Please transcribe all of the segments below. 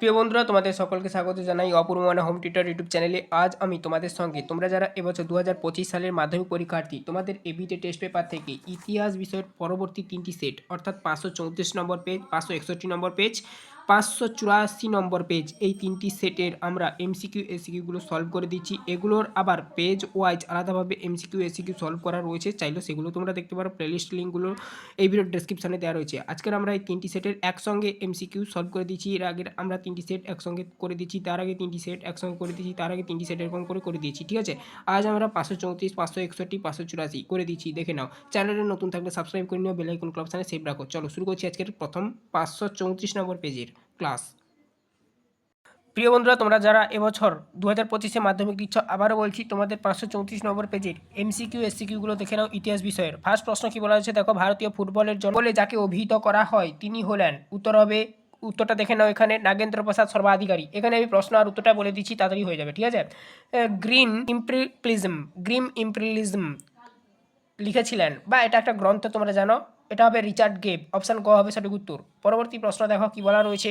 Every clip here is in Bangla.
প্রিয় বন্ধুরা, তোমাদের সকলকে স্বাগত জানাই অপূর্বমানা হোম টিউটার ইউটিউব চ্যানেলে। আজ আমি তোমাদের সঙ্গে, তোমরা যারা এবছর দু হাজার পঁচিশ সালের মাধ্যমিক পরীক্ষার্থী, তোমাদের এবিটে টেস্ট পেপার থেকে ইতিহাস বিষয়ের পরবর্তী তিনটি সেট অর্থাৎ পাঁচশো চৌত্রিশ নম্বর পেজ পাঁচশো একষট্টি নম্বর পেজ পাঁচশো চুরাশি নম্বর পেজ এই তিনটি সেটের আমরা এমসিকিউ এসিকিউগুলো সলভ করে দিচ্ছি। এগুলোর আবার পেজ ওয়াইজ আলাদাভাবে এমসিকিউ এসিকিউ সলভ করা রয়েছে। চাইলে সেগুলো তোমরা দেখতে পারো প্লেলিস্ট লিঙ্কগুলো এই ভিডিওর ডেসক্রিপশনে দেওয়া রয়েছে। আজকের আমরা এই তিনটি সেটের একসঙ্গে এমসিকিউ সলভ করে দিচ্ছি। এর আগে আমরা তিনটি সেট একসঙ্গে করে দিচ্ছি, তার আগে তিনটি সেট একসঙ্গে করে দিচ্ছি, তার আগে তিনটি সেট এরকম করে করে দিয়েছি, ঠিক আছে? আজ আমরা পাঁচশো চৌত্রিশ, পাঁচশো একষট্টি, পাঁচশো চুরাশি করে দিচ্ছি। দেখে নাও চ্যানেলে নতুন থাকলে সাবস্ক্রাইব করে নিও বেলাইকন ক্লাবসানে সেভ রাখো। চলো, শুরু করছি আজকের প্রথম পাঁচশো চৌত্রিশ নম্বর পেজের ক্লাস। প্রিয় বন্ধুরা, তোমরা যারা এবছর দু হাজার পঁচিশে মাধ্যমিক দিচ্ছ, আবারও বলছি, তোমাদের পাঁচশো চৌত্রিশ নম্বর পেজের এমসিকিউ এসসিকিউগুলো দেখে নাও ইতিহাস বিষয়ের। ফার্স্ট প্রশ্ন কি বলা হয়েছে? দেখো, ভারতীয় ফুটবলের জন্য বলে যাকে অভিহিত করা হয়, তিনি হলেন। উত্তর হবে, উত্তরটা দেখে নাও এখানে, নাগেন্দ্র প্রসাদ সর্বাধিকারী। এখানে আমি প্রশ্ন আর উত্তরটা বলে দিচ্ছি, তাড়াতাড়ি হয়ে যাবে, ঠিক আছে? গ্রিন ইম্প্রিলিজম, গ্রিম ইম্প্রিলিজম লিখেছিলেন, বা এটা একটা গ্রন্থ, তোমরা জানো? এটা হবে রিচার্ড গেব। অপশান গ হবে সঠিক উত্তর। পরবর্তী প্রশ্ন দেখো, কি বলা রয়েছে?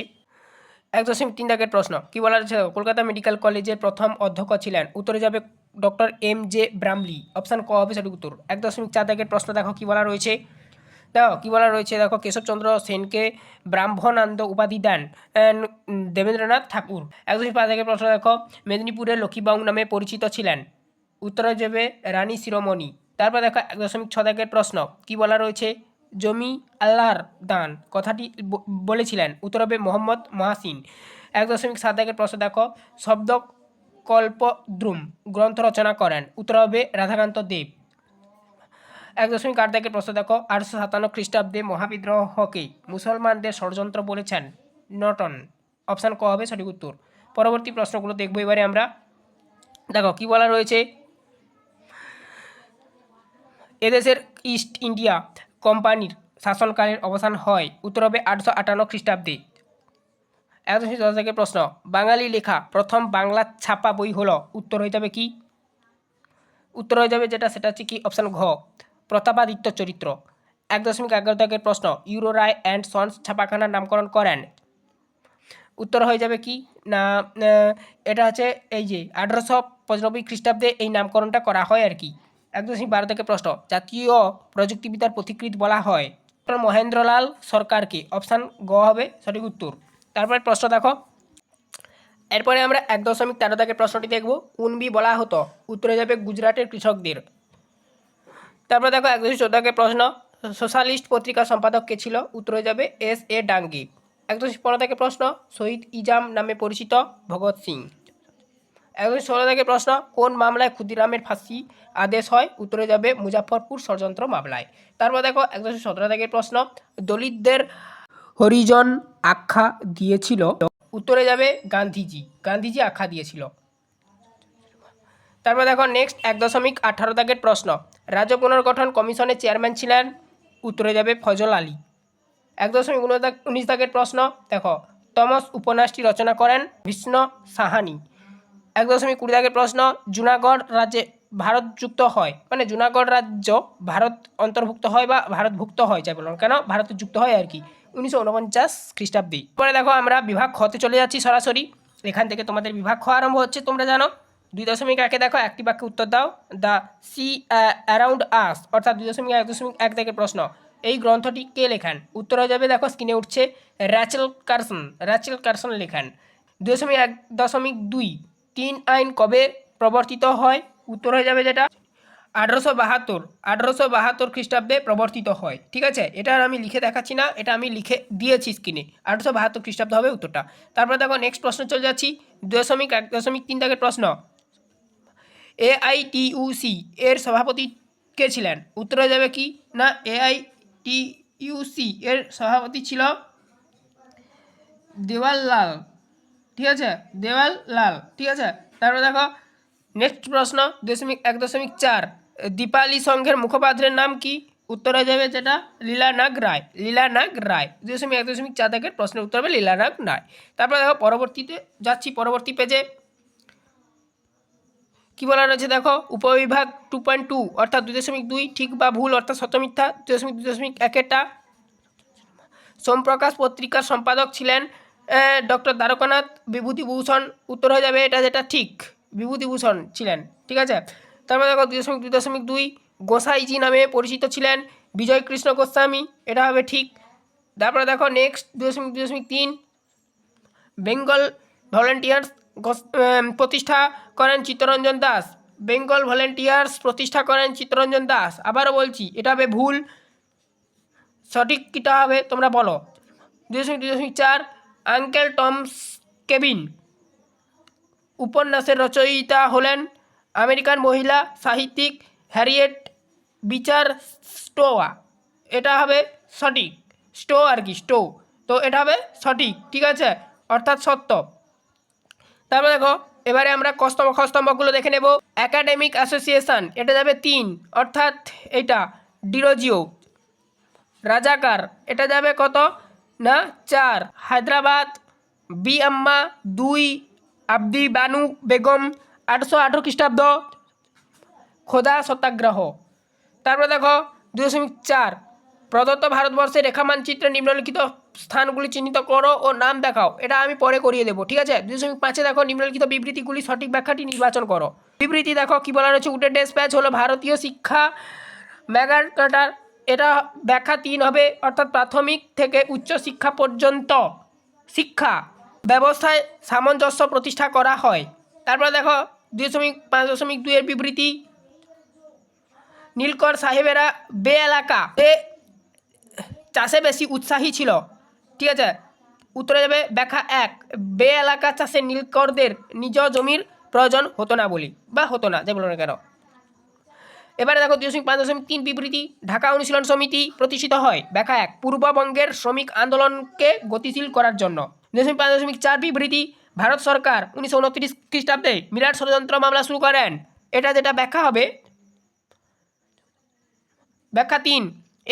এক দশমিক তিন দাগের প্রশ্ন, কি বলা রয়েছে? কলকাতা মেডিকেল কলেজের প্রথম অধ্যক্ষ ছিলেন। উত্তরে যাবে doctor M J Bramley option ক হবে সঠিক উত্তর। এক দশমিক চার দাগের প্রশ্ন দেখো, কি বলা রয়েছে? দেখো, কী বলা রয়েছে? দেখো, কেশবচন্দ্র সেনকে ব্রাহ্মণানন্দ উপাধি দেন দেবেন্দ্রনাথ ঠাকুর। এক দশমিক পাঁচ দাগের প্রশ্ন দেখো, মেদিনীপুরের লক্ষ্মীবাং নামে পরিচিত ছিলেন। উত্তরে যাবে রানী শিরোমণি। তারপর দেখো, এক দশমিক ছ দাগের প্রশ্ন, কি বলা রয়েছে? জমি আল্লাহর দান। কথাটি বলেছিলেন উত্তর হবে মোহাম্মদ মহাসিন। এক দশমিক সাত দাগের প্রশ্ন দেখো। শব্দ কল্পদ্রুম গ্রন্থ রচনা করেন উত্তর হবে রাধাকান্ত দেব। এক দশমিক আট দাগের প্রশ্ন দেখো। আটশো সাতান্ন খ্রিস্টাব্দে মহাবিদ্রোহকে মুসলমানদের ষড়যন্ত্র বলেছেন নটন অপশান ক হবে সঠিক উত্তর। পরবর্তী প্রশ্নগুলো দেখব এবারে আমরা। দেখো, কি বলা রয়েছে? এদেশের ইস্ট ইন্ডিয়া কোম্পানির শাসনকালের অবসান হয় উত্তর হবে আটশো আটান্ন খ্রিস্টাব্দে। এক দশমিক দশ থেকে প্রশ্ন, বাঙালি লেখা প্রথম বাংলা ছাপা বই হলো উত্তর হয়ে যাবে কি? উত্তর হয়ে যাবে যেটা, সেটা হচ্ছে কি অপশান ঘ, প্রতাপাদিত্য চরিত্র। এক দশমিক এগারো দাগের প্রশ্ন, ইউরো রায় অ্যান্ড সন্স ছাপাখানার নামকরণ করেন। উত্তর হয়ে যাবে কি? না, এটা হচ্ছে এই যে আঠারোশো পঁচানব্বই খ্রিস্টাব্দে এই নামকরণটা করা হয় আর কি। এক দশমিক বারো থেকে প্রশ্ন, জাতীয় প্রযুক্তিবিদ্যার পথিকৃত বলা হয়। মহেন্দ্রলাল সরকারকে অপশান গ হবে, সঠিক উত্তর। তারপরে প্রশ্ন দেখো। এরপরে আমরা এক দশমিক তেরো দাগের প্রশ্নটি দেখব। উনবি বলা হতো? উত্তরে যাবে গুজরাটের কৃষকদের। তারপরে দেখো এক দশমিক চোদ্দ দাগের প্রশ্ন, সোশ্যালিস্ট পত্রিকার সম্পাদক কে ছিল? উত্তরে যাবে এস এ ডাঙ্গি। এক দশমিক পনেরো দাগের প্রশ্ন, শহীদ ইজাম নামে পরিচিত ভগৎ সিং। এক দশমিক ষোলো দাগের প্রশ্ন, কোন মামলায় ক্ষুদিরামের ফাঁসি আদেশ হয়? উত্তরে যাবে মুজাফরপুর ষড়যন্ত্র মামলায়। তারপর দেখো এক দশমিক সতেরো দাগের প্রশ্ন, দলিতদের হরিজন আখ্যা দিয়েছিল? উত্তরে যাবে, গান্ধীজি। গান্ধীজি আখ্যা দিয়েছিল। তারপর দেখো নেক্সট এক দশমিক আঠারো দাগের প্রশ্ন, রাজ্য পুনর্গঠন কমিশনের চেয়ারম্যান ছিলেন? উত্তরে যাবে, ফজল আলী। এক দশমিক উনিশ দাগের প্রশ্ন, দেখো, তমস উপন্যাসটি রচনা করেন বিষ্ণু সাহানি। এক দশমিক কুড়ি দাগের প্রশ্ন, জুনাগড় রাজ্যে ভারত যুক্ত হয়। মানে জুনাগড় রাজ্য ভারত অন্তর্ভুক্ত হয় বা ভারতভুক্ত হয় যাই বলুন কেন? ভারতে যুক্ত হয় আর কি। উনিশশো উনপঞ্চাশ খ্রিস্টাব্দে। পরে দেখো আমরা বিভাগ খতে চলে যাচ্ছি সরাসরি। এখান থেকে তোমাদের বিভাগ খ আরম্ভ হচ্ছে, তোমরা জানো। দুই দশমিক একে দেখো, একটি বাক্যে উত্তর দাও। দ্য সি অ্যারাউন্ড আস অর্থাৎ দুই দশমিক এক দশমিক এক থেকে প্রশ্ন। এই গ্রন্থটি কে লেখান? উত্তর হয়ে যাবে, দেখো, স্ক্রিনে উঠছে র্যাচেল কার্সন। র্যাচেল কার্সন লেখান। দুই দশমিক এক দশমিক দুই তিন আইন কবে প্রবর্তিত হয়? উত্তর হয়ে যাবে যেটা আঠারোশো বাহাত্তর আঠারোশো বাহাত্তর খ্রিস্টাব্দে প্রবর্তিত হয়। ঠিক আছে? এটা আর আমি লিখে দেখাচ্ছি না, এটা আমি লিখে দিয়েছি স্ক্রিনে। আঠারোশো বাহাত্তর খ্রিস্টাব্দ হবে উত্তরটা। তারপরে দেখো নেক্সট প্রশ্ন চলে যাচ্ছি। দশমিক এক, দশমিক তিন দাগের প্রশ্ন। এআইটিইউসি এর সভাপতি কে ছিলেন? উত্তর হয়ে যাবে কি? না এআইটিইউসি এর সভাপতি ছিল দেওয়াল লাল ঠিক আছে? দেওয়াল লাল, ঠিক আছে? তারপরে দেখো নেক্সট প্রশ্ন, দশমিক এক দশমিক চার। দীপালি সংঘের মুখপাত্রের নাম কি? উত্তর হয়ে যাবে যেটা, লীলানাগ রায়। লীলানাগ রায়। দশমিক এক দশমিক চার দাগের প্রশ্নের উত্তর হবে লীলানাগ রায়। তারপরে দেখো, পরবর্তীতে যাচ্ছি, পরবর্তী পেজে কি বলা রয়েছে দেখো? উপবিভাগ টু পয়েন্ট টু অর্থাৎ দুই দশমিক দুই, ঠিক বা ভুল, অর্থাৎ সত্যমিথ্যা দুই দশমিক দুই দশমিক একেরটা সোমপ্রকাশ পত্রিকার সম্পাদক ছিলেন ডক্টর দ্বারকানাথ বিভূতিভূষণ উত্তর হয়ে যাবে এটা যেটা ঠিক। বিভূতিভূষণ ছিলেন, ঠিক আছে? তারপরে দেখো দুই দশমিক দুই দশমিক দুই, গোসাইজি নামে পরিচিত ছিলেন বিজয় কৃষ্ণ গোস্বামী, এটা হবে ঠিক। তারপরে দেখো নেক্সট দুই দশমিক দুই দশমিক তিন, বেঙ্গল ভলেন্টিয়ার্স প্রতিষ্ঠা করেন চিত্তরঞ্জন দাস। বেঙ্গল ভলেন্টিয়ার্স প্রতিষ্ঠা করেন চিত্তরঞ্জন দাস। আবারও বলছি, এটা হবে ভুল। সঠিক কিটা হবে তোমরা বলো। দুই দশমিক দুই দশমিক চার আঙ্কেল টমস কেবিন উপন্যাসের রচয়িতা হলেন আমেরিকান মহিলা সাহিত্যিক হ্যারিয়েট বিচার স্টোয়া। এটা হবে সঠিক। স্টো আর কি, স্টো। তো এটা হবে সঠিক, ঠিক আছে? অর্থাৎ সত্য। তারপরে দেখো, এবারে আমরা কস্তম খস্তম্ভগুলো দেখে নেব। একাডেমিক অ্যাসোসিয়েশন এটা যাবে তিন। অর্থাৎ এটা, ডিরোজিও। রাজাকার, এটা যাবে কত? না, চার। হায়দ্রাবাদ, বি আম্মা, দুই। আব্দি বানু বেগম, আটশো আঠেরো খ্রিস্টাব্দ। খোদা সত্যাগ্রহ। তারপরে দেখো, দুই দশমিক চার। প্রদত্ত ভারতবর্ষের রেখা মানচিত্রে নিম্নলিখিত স্থানগুলি চিহ্নিত করো ও নাম দেখাও। এটা আমি পরে করিয়ে দেবো, ঠিক আছে? দুই দশমিক পাঁচে দেখো, নিম্নলিখিত বিবৃতিগুলি সঠিক ব্যাখ্যাটি নির্বাচন করো। বিবৃতি দেখো, কি বলা রয়েছে? উটের ডেসপ্যাচ হলো ভারতীয় শিক্ষা ম্যাগাটার এটা ব্যাখ্যা তিন হবে, অর্থাৎ প্রাথমিক থেকে উচ্চ শিক্ষা পর্যন্ত শিক্ষা ব্যবস্থায় সামঞ্জস্য প্রতিষ্ঠা করা হয়। তারপরে দেখো, দুই দশমিক পাঁচ দশমিক দুইয়ের বিবৃতি। নীলকর সাহেবেরা বে এলাকা এ চাষে বেশি উৎসাহী ছিল। ঠিক আছে, উত্তরে যাবে ব্যাখ্যা এক, বে এলাকা চাষে নীলকরদের নিজ জমির প্রয়োজন হতো না বলি, বা হতো না, যে বলো না কেন। এবারে দেখো দুই পাঁচ দশমিক তিন বিবৃতি। ঢাকা অনুশীলন সমিতি প্রতিষ্ঠিত হয়। ব্যাখ্যা এক, পূর্ববঙ্গের শ্রমিক আন্দোলনকে গতিশীল করার জন্য। দুই পাঁচ দশমিক চার বিবৃতি, ভারত সরকার উনিশশো উনত্রিশ খ্রিস্টাব্দে মিরাট ষড়যন্ত্র মামলা শুরু করেন। এটা যেটা ব্যাখ্যা হবে, ব্যাখ্যা তিন,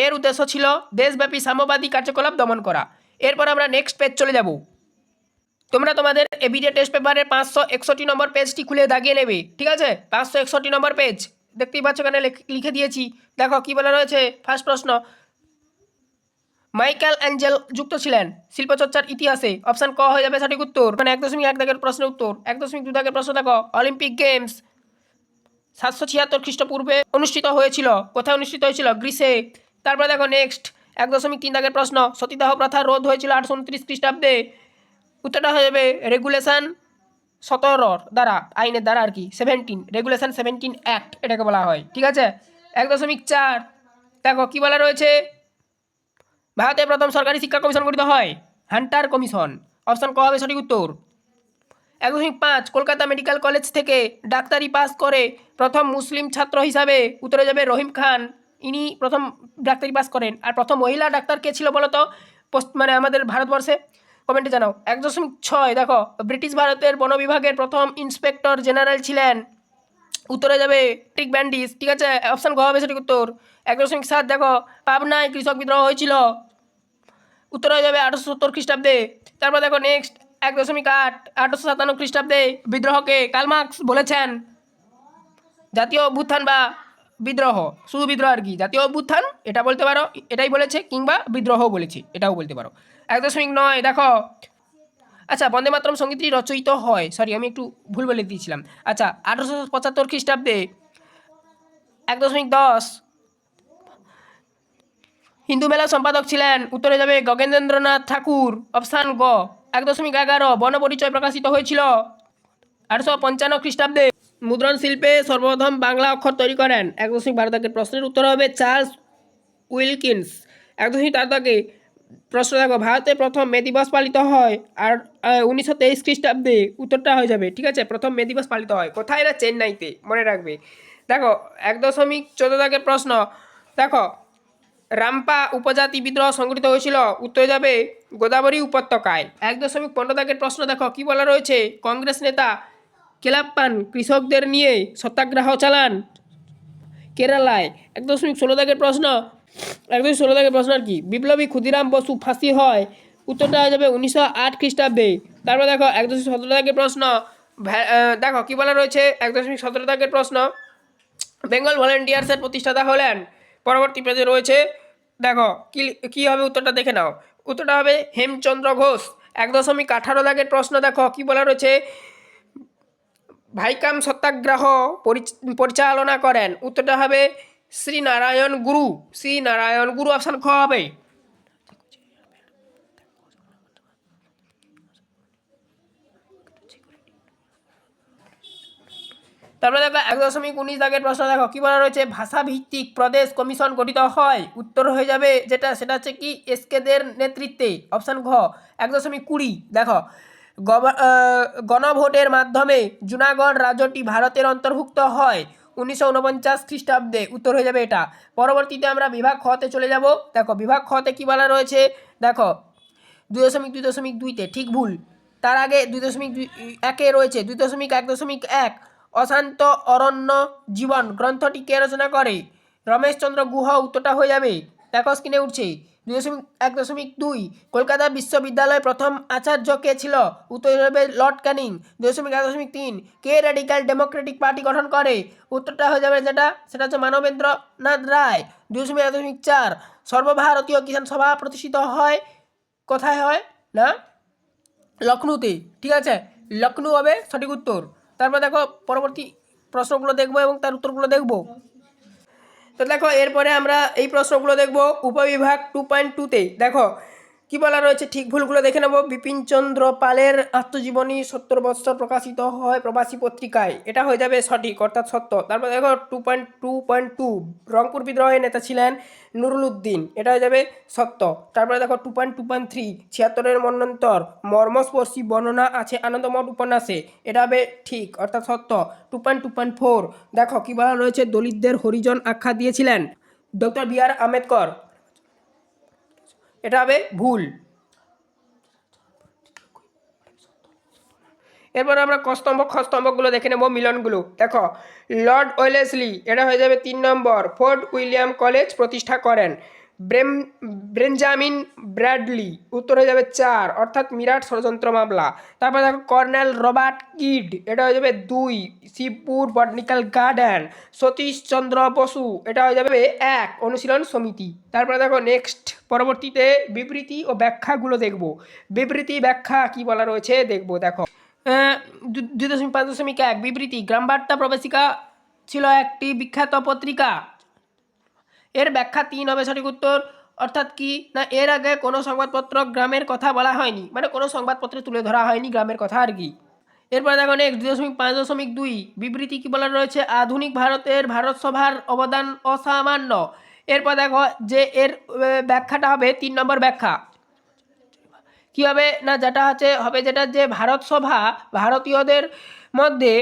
এর উদ্দেশ্য ছিল দেশব্যাপী সাম্যবাদী কার্যকলাপ দমন করা। এরপর আমরা নেক্সট পেজ চলে যাব। তোমরা তোমাদের এবিডে টেস্ট পেপারের পাঁচশো একষট্টি নম্বর পেজটি খুলে দাগিয়ে নেবে, ঠিক আছে? পাঁচশো একষট্টি নম্বর পেজ দেখতেই পাচ্ছ এখানে লেখ- দিয়েছি। দেখো কী বলা রয়েছে? ফার্স্ট প্রশ্ন মাইকেল অ্যাঞ্জেল যুক্ত ছিলেন শিল্পচর্চার ইতিহাসে। অপশান ক হয়ে যাবে সঠিক উত্তর। মানে এক দশমিক এক দাগের প্রশ্নের উত্তর। এক দশমিক দু দাগের প্রশ্ন দেখো। অলিম্পিক গেমস সাতশো ছিয়াত্তর খ্রিস্টপূর্বে অনুষ্ঠিত হয়েছিল। কোথায় অনুষ্ঠিত হয়েছিল? গ্রিসে। তারপরে দেখো নেক্সট এক দশমিক তিন দাগের প্রশ্ন। সতীদাহ প্রথা রোধ হয়েছিল আটশো উনত্রিশ খ্রিস্টাব্দে। উত্তরটা হয়ে যাবে রেগুলেশন সতেরোর দ্বারা আইনের দ্বারা আর কি সেভেন্টিন রেগুলেশন সেভেন্টিন অ্যাক্ট এটাকে বলা হয়, ঠিক আছে? এক দশমিক চার, দেখো কী বলা রয়েছে? ভারতে প্রথম সরকারি শিক্ষা কমিশন গঠিত হয়, হান্টার কমিশন, অপশন ক হবে সঠিক উত্তর। এক দশমিক পাঁচ, কলকাতা মেডিকেল কলেজ থেকে ডাক্তারি পাস করে প্রথম মুসলিম ছাত্র হিসাবে উত্তরে যাবে রহিম খান। ইনি প্রথম ডাক্তারি পাস করেন। আর প্রথম মহিলা ডাক্তার কে ছিল বলতো? পশ্চ- মানে আমাদের ভারতবর্ষে কমেন্টে জানাও। এক দশমিক ছয়, দেখো, ব্রিটিশ ভারতের বন বিভাগের প্রথম ইন্সপেক্টর জেনারেল ছিলেন। উত্তরে যাবে টিক ব্যান্ডিস, ঠিক আছে? অপশান গ হবে সঠিক উত্তর। এক দশমিক সাত, দেখো, পাবনায় কৃষক বিদ্রোহ হয়েছিল। উত্তর হয়ে যাবে আঠারোশো সত্তর খ্রিস্টাব্দে। তারপর দেখো নেক্সট এক দশমিক আট, আঠারোশো সাতান্ন খ্রিস্টাব্দে বিদ্রোহকে কালমার্কস বলেছেন। জাতীয় অভ্যুত্থান বা বিদ্রোহ, শুধু বিদ্রোহ আর কি, জাতীয় অভ্যুত্থান, এটা বলতে পারো, এটাই বলেছে, কিংবা বিদ্রোহ বলেছে, এটাও বলতে পারো। এক দশমিক নয়, দেখো। আচ্ছা বন্দে মাতরম সঙ্গীতটি রচয়িত হয় সরি আমি একটু ভুল বলে দিয়েছিলাম। আচ্ছা আঠারোশো পঁচাত্তর খ্রিস্টাব্দে এক দশমিক দশ, হিন্দু মেলা সম্পাদক ছিলেন, উত্তরে যাবে গগেন্দ্রনাথ ঠাকুর অবস্থান গ। এক দশমিক এগারো বর্ণপরিচয় প্রকাশিত হয়েছিল আটশো পঞ্চান্ন খ্রিস্টাব্দে। মুদ্রণ শিল্পে সর্বপ্রথম বাংলা অক্ষর তৈরি করেন। এক দশমিক বারো দাগের প্রশ্নের উত্তর হবে চার্লস উইলকিন্স। এক দশমিক তার দাগে প্রশ্ন দেখো ভারতে প্রথম মে দিবস পালিত হয় আর উনিশশো তেইশ খ্রিস্টাব্দে উত্তরটা হয়ে যাবে। ঠিক আছে, প্রথম মে দিবস পালিত হয়। কোথায় না চেন্নাইতে? মনে রাখবে। দেখো, এক দশমিক চোদ্দ দাগের প্রশ্ন। দেখো, রামপা উপজাতি বিদ্রোহ সংগঠিত হয়েছিল, উত্তরে যাবে গোদাবরী উপত্যকায়। এক দশমিক পনেরো দাগের প্রশ্ন, দেখো, কি বলা রয়েছে? কংগ্রেস নেতা কেলাপ্পান কৃষকদের নিয়ে সত্যাগ্রহ চালান। কেরালায় এক দশমিক ষোলো দাগের প্রশ্ন। এক দশমিক ষোলো দাগের প্রশ্ন আর কি? বিপ্লবী ক্ষুদিরাম বসু ফাঁসি হয় উত্তরটা হয়ে যাবে উনিশশো আট খ্রিস্টাব্দে। তারপর দেখো, এক দশমিক সতেরো দাগের প্রশ্ন। দেখো, কী বলা রয়েছে? এক দশমিক সতেরো দাগের প্রশ্ন। বেঙ্গল ভলেন্টিয়ার্সের প্রতিষ্ঠাতা হলেন। পরবর্তী পেজে রয়েছে। দেখো, কি, কী হবে উত্তরটা দেখে নাও। উত্তরটা হবে হেমচন্দ্র ঘোষ। এক দশমিক আঠারো দাগের প্রশ্ন। দেখো, কী বলা রয়েছে? ভাইকাম সত্যাগ্রহ পরিচালনা করেন। উত্তরটা হবে শ্রী নারায়ণ গুরু। শ্রী নারায়ণ গুরু অপশান খ হবে। তারপরে দেখো, এক দশমিক উনিশ দাগের প্রশ্ন দেখো, কি বলা রয়েছে? ভাষাভিত্তিক প্রদেশ কমিশন গঠিত হয়। উত্তর হয়ে যাবে যেটা, সেটা হচ্ছে কি? এসকেদের নেতৃত্বে। অপশান ঘ, এক দশমিক কুড়ি। দেখো গণভোটের মাধ্যমে জুনাগড় রাজ্যটি ভারতের অন্তর্ভুক্ত হয়। উনিশশো উনপঞ্চাশ খ্রিস্টাব্দে উত্তর হয়ে যাবে এটা। পরবর্তীতে আমরা বিভাগ খতে চলে যাব। দেখো, বিভাগ খতে কী বলা রয়েছে? দেখো, দুই দশমিক দুই দশমিক দুইতে ঠিক ভুল। তার আগে দুই দশমিক দুই, একে রয়েছে, দুই দশমিক এক দশমিক এক, অশান্ত অরণ্য জীবন, গ্রন্থটি কে রচনা করে? রমেশচন্দ্র গুহ, উত্তরটা হয়ে যাবে। দেখো স্ক্রিনে উঠছে। দুই দশমিক এক দশমিক দুই। কলকাতা বিশ্ববিদ্যালয়ের প্রথম আচার্য কে ছিল উত্তর হয়ে লর্ড ক্যানিং দুই দশমিক এক দশমিক তিন। কে রেডিক্যাল ডেমোক্রেটিক পার্টি গঠন করে? উত্তরটা হয়ে যাবে যেটা, সেটা হচ্ছে মানবেন্দ্রনাথ রায় দুই দশমিক এক দশমিক চার। সর্বভারতীয় কিষাণ সভা প্রতিষ্ঠিত হয়, কোথায় হয়? না? লখনৌতে ঠিক আছে? লখনৌ হবে সঠিক উত্তর। তারপর দেখো, পরবর্তী প্রশ্নগুলো দেখব এবং তার উত্তরগুলো দেখব। তো দেখো এরপরে আমরা এই প্রশ্নগুলো দেখব। উপবিভাগ টু পয়েন্ট টুতে দেখো কী বলা রয়েছে? ঠিক ভুলগুলো দেখে নেব। বিপিনচন্দ্র পালের আত্মজীবনী সত্তর বৎসর প্রকাশিত হয় প্রবাসী পত্রিকায়। এটা হয়ে যাবে সঠিক, অর্থাৎ সত্য। তারপর দেখো two point two point two Rangpur বিদ্রোহের নেতা ছিলেন নুরুল উদ্দিন। এটা হয়ে যাবে সত্য। তারপরে দেখো two point two point three ছিয়াত্তরের মন্বন্তর, মর্মস্পর্শী বর্ণনা আছে আনন্দমঠ উপন্যাসে। এটা হবে ঠিক, অর্থাৎ সত্য। Two point two point four দেখো, কী বলা রয়েছে? দলিতদের হরিজন আখ্যা দিয়েছিলেন। ডক্টর বি আর আম্বেদকর এটা হবে ভুল। এরপর আমরা কস্তম্ভ, খস্তম্ভগুলো দেখে নেব, মিলনগুলো। দেখো, লর্ড ওয়েলেসলি, এটা হয়ে যাবে তিন নম্বর। ফোর্ট উইলিয়াম কলেজ প্রতিষ্ঠা করেন। ব্রেম, ব্রেঞ্জামিন ব্র্যাডলি, উত্তর হয়ে যাবে চার, অর্থাৎ মিরাট ষড়যন্ত্র মামলা। তারপর দেখো কর্নেল রবার্ট কিড, এটা হয়ে যাবে দুই, শিবপুর বটনিক্যাল গার্ডেন সতীশচন্দ্র বসু, এটা হয়ে যাবে এক, অনুশীলন সমিতি। তারপরে দেখো নেক্সট, পরবর্তীতে বিবৃতি ও ব্যাখ্যাগুলো দেখব। বিবৃতি, ব্যাখ্যা, কি বলা রয়েছে দেখব, দেখো। দুই দশমিক পাঁচ দশমিক এক, বিবৃতি, গ্রামবার্তা প্রবেশিকা ছিল একটি বিখ্যাত পত্রিকা। এর ব্যাখ্যা তিন হবে সঠিক উত্তর। অর্থাৎ কি? না, এর আগে কোনো সংবাদপত্র গ্রামের কথা বলা হয়নি। মানে কোনো সংবাদপত্রে তুলে ধরা হয়নি গ্রামের কথা আর কি। এরপরে দেখো নেক্সট দুই দশমিক পাঁচ দশমিক দুই। বিবৃতি কি বলা রয়েছে? আধুনিক ভারতের ভারত সভার অবদান অসামান্য। এরপর দেখো যে এর ব্যাখ্যাটা হবে তিন নম্বর ব্যাখ্যা। কী হবে? না, যেটা হচ্ছে, হবে যেটা যে ভারত সভা ভারতীয়দের মধ্যে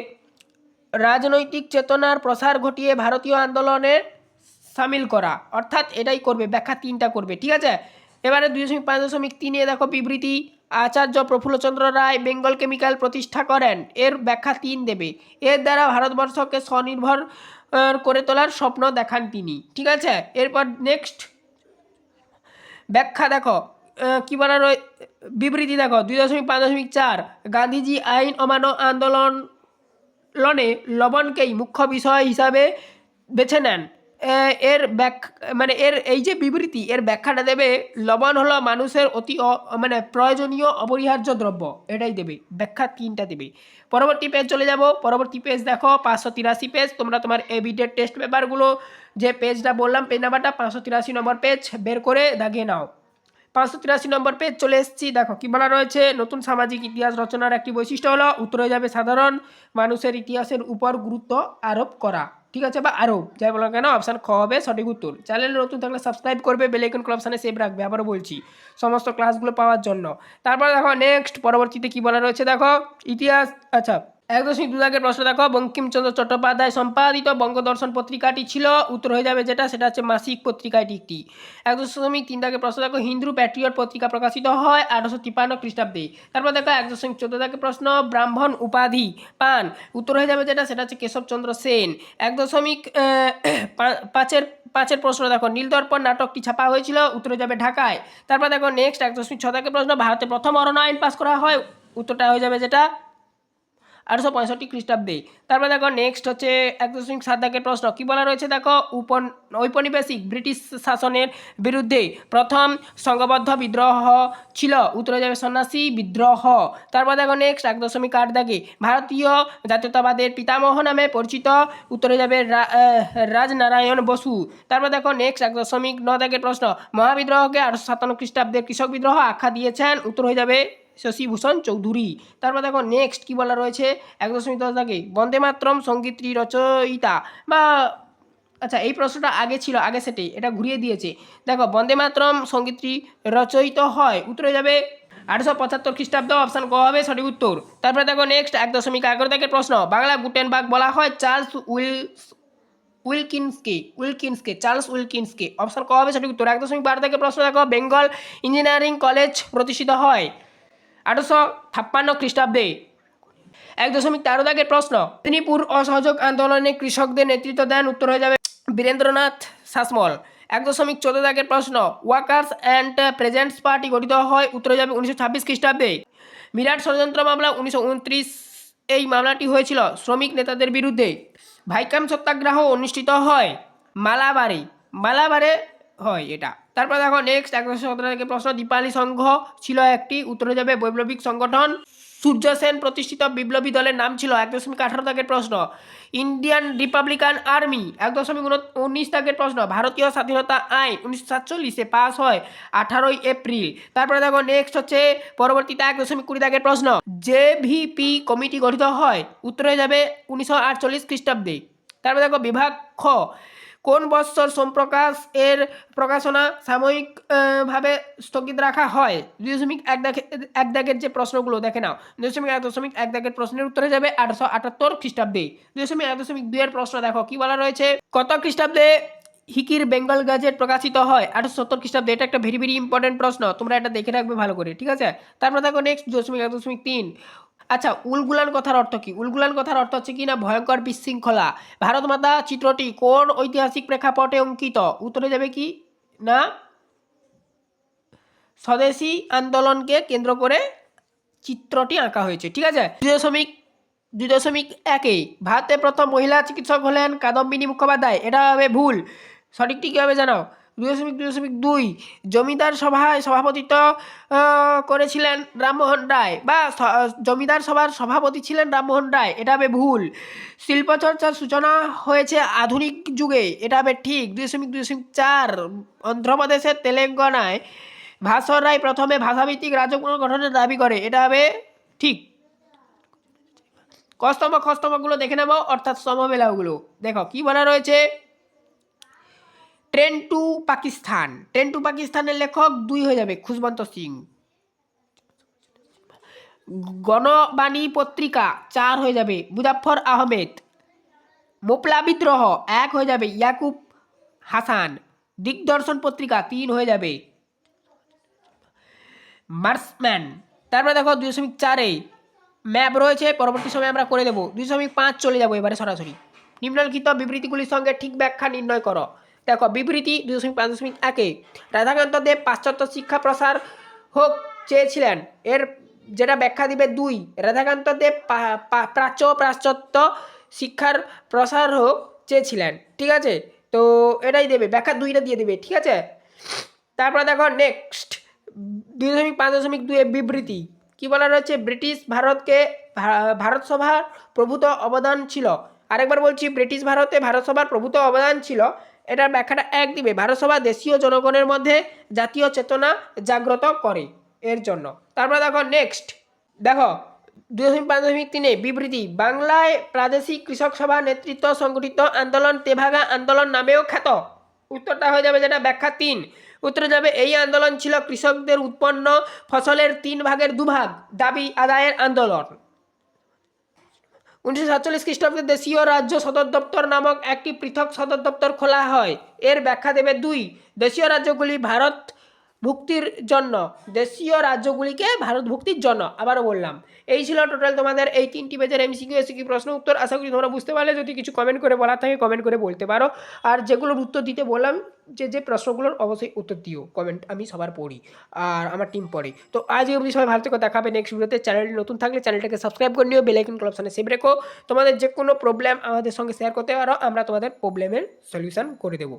রাজনৈতিক চেতনার প্রসার ঘটিয়ে ভারতীয় আন্দোলনে সামিল করা। অর্থাৎ এটাই করবে, ব্যাখ্যা তিনটা করবে, ঠিক আছে? এবারে দুই দশমিক পাঁচ দশমিক তিনে দেখো বিবৃতি। আচার্য প্রফুল্লচন্দ্র রায় বেঙ্গল কেমিক্যাল প্রতিষ্ঠা করেন। এর ব্যাখ্যা তিন দেবে। এর দ্বারা ভারতবর্ষকে স্বনির্ভর করে তোলার স্বপ্ন দেখান তিনি, ঠিক আছে? এরপর নেক্সট ব্যাখ্যা দেখো কী বলা রয়ে, বিবৃতি দেখো, দুই দশমিক পাঁচ দশমিক চার, গান্ধীজি আইন অমান্য আন্দোলন লনে লবণকেই মুখ্য বিষয় হিসাবে বেছে নেন। এর ব্যাখ্যা মানে এর এই যে বিবৃতি, এর ব্যাখ্যাটা দেবে, লবণ হলো মানুষের অতি মানে প্রয়োজনীয় অপরিহার্য দ্রব্য, এটাই দেবে, ব্যাখ্যা তিনটা দেবে। পরবর্তী পেজ চলে যাব, পরবর্তী পেজ দেখো, পাঁচশো তিরাশি পেজ তোমরা তোমার এবিটের টেস্ট পেপারগুলো যে পেজটা বললাম পেজ নাম্বারটা পাঁচশো তিরাশি নম্বর পেজ বের করে দাগিয়ে নাও। পাঁচশো তিরাশি নম্বর পেজ চলে এসেছি, দেখো কি বলা রয়েছে, নতুন সামাজিক ইতিহাস রচনার একটি বৈশিষ্ট্য হলো, উত্তরে যাবে সাধারণ মানুষের ইতিহাসের উপর গুরুত্ব আরোপ করা। ঠিক আছে? বা আরও, যাই বলো কেন অপশান খ হবে, সঠিক উত্তর। চ্যানেল নতুন থাকলে সাবস্ক্রাইব করবে বেলাইকন অপশানে সেভ রাখবে, আবারও বলছি। সমস্ত ক্লাসগুলো পাওয়ার জন্য। তারপর দেখো নেক্সট পরবর্তীতে কী বলা রয়েছে? দেখো, ইতিহাস আচ্ছা এক দশমিক দু দাগের প্রশ্ন দেখো, বঙ্কিমচন্দ্র চট্টোপাধ্যায় সম্পাদিত বঙ্গদর্শন পত্রিকাটি ছিল, উত্তর হয়ে যাবে যেটা, সেটা হচ্ছে মাসিক পত্রিকাটি একটি। এক দশমিক তিন দাগের প্রশ্ন দেখো, হিন্দু প্যাট্রিয়ট পত্রিকা প্রকাশিত হয় আঠারোশো তিপ্পান্ন খ্রিস্টাব্দে। তারপর দেখো, এক দশমিক চোদ্দ দাগের প্রশ্ন, ব্রাহ্মণ উপাধি পান, উত্তর হয়ে যাবে যেটা, সেটা হচ্ছে কেশবচন্দ্র সেন। এক দশমিক পাঁচের পাঁচের প্রশ্ন দেখো, নীলদর্পণ নাটকটি ছাপা হয়েছিল, উত্তর যাবে ঢাকায়। তারপর দেখো নেক্সট এক দশমিক ছ দাগের প্রশ্ন, ভারতে প্রথম অরণ্য আইন পাস করা হয়, উত্তরটা হয়ে যাবে যেটা আঠারোশো পঁয়ষট্টি খ্রিস্টাব্দে। তারপর দেখো নেক্সট হচ্ছে এক দশমিক সাত দাগের প্রশ্ন। কী বলা রয়েছে? দেখো, উপন ঔপনিবেশিক ব্রিটিশ শাসনের বিরুদ্ধে প্রথম সংঘবদ্ধ বিদ্রোহ ছিল। উত্তরে যাবে সন্ন্যাসী, বিদ্রোহ। তারপর দেখো নেক্সট এক দশমিক আট দাগে। ভারতীয় জাতীয়তাবাদের পিতামহ নামে পরিচিত। উত্তরে যাবে রাজনারায়ণ বসু। তারপর দেখো নেক্সট এক দশমিক ন দাগের প্রশ্ন। মহাবিদ্রোহকে আঠারোশো সাতান্ন খ্রিস্টাব্দে কৃষক বিদ্রোহ আখ্যা দিয়েছেন। উত্তর হয়ে যাবে শশীভূষণ চৌধুরী। তারপর দেখো নেক্সট কি বলা রয়েছে? এক দশমিক দশ দাগে, বন্দে মাতরম সঙ্গীতটি রচয়িতা। বা আচ্ছা এই প্রশ্নটা আগে ছিল, আগে সেটে, এটা ঘুরিয়ে দিয়েছে। দেখো, বন্দে মাতরম সঙ্গীতটি রচয়িত হয়। উত্তরে যাবে আটশো পঁচাত্তর খ্রিস্টাব্দ অপশান ক হবে সঠিক উত্তর। তারপরে দেখো নেক্সট এক দশমিক এগারো দাগের প্রশ্ন। বাংলা গুটেনবাগ বলা হয় চার্লস উইলস, উইলকিন্সকে উইলকিন্সকে, চার্লস উইলকিন্সকে। অপশন ক হবে সঠিক উত্তর। এক দশমিক বারো থেকে প্রশ্ন দেখো, বেঙ্গল ইঞ্জিনিয়ারিং কলেজ প্রতিষ্ঠিত হয়। আঠারোশো ছাপ্পান্ন খ্রিস্টাব্দে এক দশমিক তেরো দাগের প্রশ্ন, মেদিনীপুর অসহযোগ আন্দোলনে কৃষকদের নেতৃত্ব দেন উত্তর হয়ে যাবে বীরেন্দ্রনাথ শাসমল। এক দশমিক চোদ্দ দাগের প্রশ্ন ওয়ার্কার্স অ্যান্ড প্রেজেন্টস পার্টি গঠিত হয় উত্তর হয়ে যাবে উনিশশো ছাব্বিশ খ্রিস্টাব্দে বিরাট ষড়যন্ত্র মামলা, উনিশশো উনত্রিশ এই মামলাটি হয়েছিল শ্রমিক নেতাদের বিরুদ্ধে। ভাইকাম সত্যাগ্রহ অনুষ্ঠিত হয় মালাবারে মালাবারে হয় এটা। তারপর দেখো নেক্সট একশো সতেরো থেকে প্রশ্ন, দীপালি সংঘ ছিল একটি, উত্তরে যাবে বৈপ্লবিক সংগঠন। সূর্য সেন প্রতিষ্ঠিত বিপ্লবী দলের নাম ছিল এক দশমিক আঠারো দাগের প্রশ্ন। ইন্ডিয়ান রিপাবলিকান আর্মি এক দশমিক উনিশ দাগের প্রশ্ন। ভারতীয় স্বাধীনতা আইন উনিশশো সাতচল্লিশে পাস হয় আঠারোই এপ্রিল। তারপরে দেখো নেক্সট হচ্ছে পরবর্তীতে এক দশমিক কুড়ি দাগের প্রশ্ন। জেভিপি কমিটি গঠিত হয়, উত্তরে যাবে উনিশশো আটচল্লিশ খ্রিস্টাব্দে। তারপরে দেখো বিভাগ খ। কোন বৎসর সোমপ্রকাশ এর প্রকাশনা সাময়িক আহ, ভাবে স্থগিত রাখা হয়? দুই দশমিক এক এক দাগের যে প্রশ্নগুলো দেখে নাও। দুই দশমিক এক দশমিক এক দাগের প্রশ্নের উত্তরে যাবে আঠারোশো আটাত্তর খ্রিস্টাব্দে। দুই দশমিক এক দশমিক দুইয়ের প্রশ্ন দেখো কি বলা রয়েছে? কত খ্রিস্টাব্দে হিকির বেঙ্গল গ্যাজেট প্রকাশিত হয়? আঠারোশো সত্তর খ্রিস্টাব্দে এটা একটা ভেরি ভেরি ইম্পর্টেন্ট প্রশ্ন তোমরা এটা দেখে রাখবে ভালো করে ঠিক আছে? তারপর দেখো নেক্সট দশমিক এক দশমিক তিন। আচ্ছা উলগুলান কথার অর্থ কি? উলগুলান কথার অর্থ হচ্ছে কি না? ভয়ঙ্কর বিশৃঙ্খলা। ভারত মাতা চিত্রটি কোন ঐতিহাসিক প্রেক্ষাপটে অঙ্কিত? উত্তরে যাবে কি? না? স্বদেশী আন্দোলনকে কেন্দ্র করে চিত্রটি আঁকা হয়েছে, ঠিক আছে? দুই দশমিক দুই দশমিক একে। ভারতে প্রথম মহিলা চিকিৎসক হলেন কাদম্বিনী মুখোপাধ্যায়। এটা হবে ভুল। সঠিকটি কী হবে জানো? দুই দশমিক দুই দশমিক দুই জমিদার সভায় সভাপতিত্ব করেছিলেন রামমোহন রায় বা জমিদার সভার সভাপতি ছিলেন রামমোহন রায়। এটা হবে ভুল। শিল্পচর্চার সূচনা হয়েছে আধুনিক যুগে। এটা হবে ঠিক। দুই দশমিক দুই দশমিক চার অন্ধ্রপ্রদেশের তেলেঙ্গানায় ভাস্বর রায় প্রথমে ভাষাভিত্তিক রাজ্য গঠনের দাবি করে। এটা হবে ঠিক। কস্তম খস্তমগুলো দেখে নেব, অর্থাৎ সমবেলাগুলো। দেখো, কি বলা রয়েছে? Train to Pakistan. Train to পাকিস্তানের লেখক দুই হয়ে যাবে, খুশবন্ত সিং। গণবাণী পত্রিকা চার হয়ে যাবে মুজাফর আহমেদ। মোপলা বিদ্রোহ এক হয়ে যাবে, ইয়াকুব হাসান। দিগদর্শন পত্রিকা তিন হয়ে যাবে, মার্সম্যান। তারপরে দেখো দুই দশমিক চারে ম্যাপ রয়েছে, পরবর্তী সময় আমরা করে দেবো। দুই দশমিক পাঁচ চলে যাব এবারে সরাসরি। নিম্নলিখিত বিবৃতিগুলির সঙ্গে ঠিক ব্যাখ্যা নির্ণয় করো। দেখো, বিবৃতি দুই দশমিক পাঁচ দশমিক একে রাধাকান্ত দেব পাশ্চাত্য শিক্ষা প্রসার হোক চেয়েছিলেন। এর যেটা ব্যাখ্যা দিবে দুই, রাধাকান্ত দেব প্রাচ্য ও পাশ্চাত্য শিক্ষার প্রসার হোক চেয়েছিলেন। ঠিক আছে? তো এটাই দেবে, ব্যাখ্যা দুইটা দিয়ে দেবে, ঠিক আছে? তারপরে দেখো নেক্সট দুই দশমিক পাঁচ দশমিক দুয়ে বিবৃতি। কি বলা রয়েছে? ব্রিটিশ ভারতকে ভারত সভার প্রভূত অবদান ছিল। আরেকবার বলছি, ব্রিটিশ ভারতে ভারত সভার প্রভূত অবদান ছিল। এটার ব্যাখ্যাটা এক দিবে ভারতসভা দেশীয় জনগণের মধ্যে জাতীয় চেতনা জাগ্রত করে এর জন্য। তারপরে দেখো নেক্সট দেখো, দুই দশমিক পাঁচ দশমিক তিনে বিবৃতি। বাংলায় প্রাদেশিক কৃষক সভা নেতৃত্ব সংগঠিত আন্দোলন তেভাগা আন্দোলন নামেও খ্যাত। উত্তরটা হয়ে যাবে যেটা ব্যাখ্যা তিন। উত্তরে যাবে, এই আন্দোলন ছিল কৃষকদের উৎপন্ন ফসলের তিন ভাগের দুভাগ দাবি আদায়ের আন্দোলন। উনিশশো সাতচল্লিশ খ্রিস্টাব্দে দেশীয় রাজ্য সদর দপ্তর নামক একটি পৃথক সদর দপ্তর খোলা হয়। এর ব্যাখ্যা দেবে দুই। দেশীয় রাজ্যগুলি ভারত ভুক্তির জন্য, দেশীয় রাজ্যগুলিকে ভারত ভুক্তির জন্য, আবারও বললাম। এই ছিল টোটাল তোমাদের এই তিনটি পেজের এমসিকিউ এসিকিউ প্রশ্ন উত্তর। আশা করি তোমরা বুঝতে পারলে, যদি কিছু কমেন্ট করে বলা থাকে কমেন্ট করে বলতে পারো। আর যেগুলোর উত্তর দিতে বললাম, যে যে প্রশ্নগুলোর অবশ্যই উত্তর দিও। কমেন্ট আমি সবার পড়ি, আর আমার টিম পড়ে। তো আজ এই সবাই ভালো থেকে দেখাবে নেক্সট ভিডিওতে চ্যানেলটি নতুন থাকলে চ্যানেলটাকে সাবস্ক্রাইব করে নিও বেলাইকন অপশানে সেভ রেখো। তোমাদের যে কোনো প্রবলেম আমাদের সঙ্গে শেয়ার করতে পারো, আমরা তোমাদের প্রবলেমের সলিউশন করে দেবো।